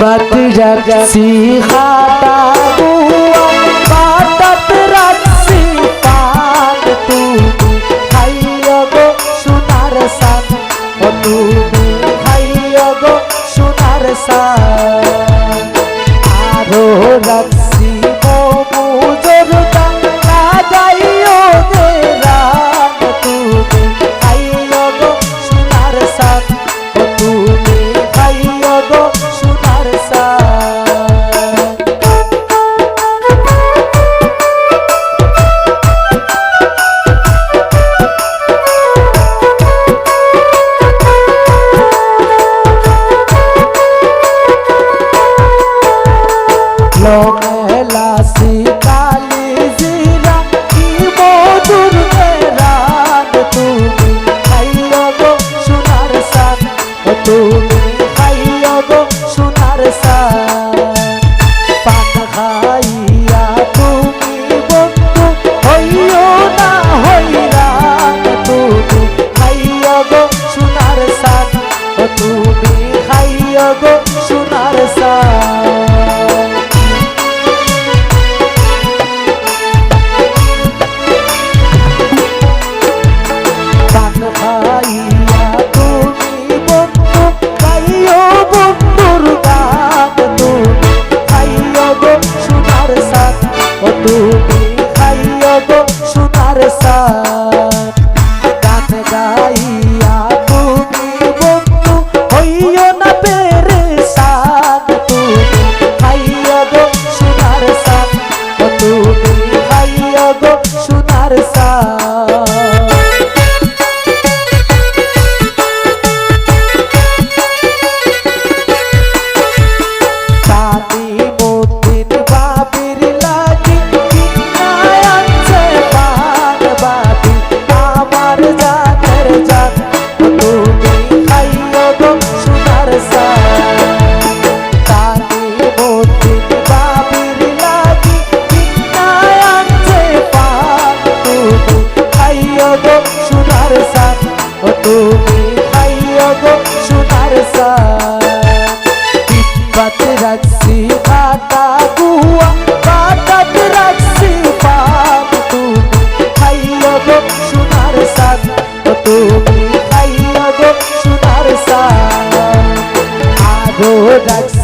বাত রাখছি হাতা বুয়া বাতাত রাখছি পান তুমি খাইও গো সোনার সান ও তুমি খাইও গো সোনার সান আরও রাখছি তো মধু খাইয়া গো সোনার সা রাখছি কাটা কুয়া কাটাত রাখছি পাপ তুমি খাইও গো সোনার সাত তুমি খাইও গো সোনার সাত আরও রাখছি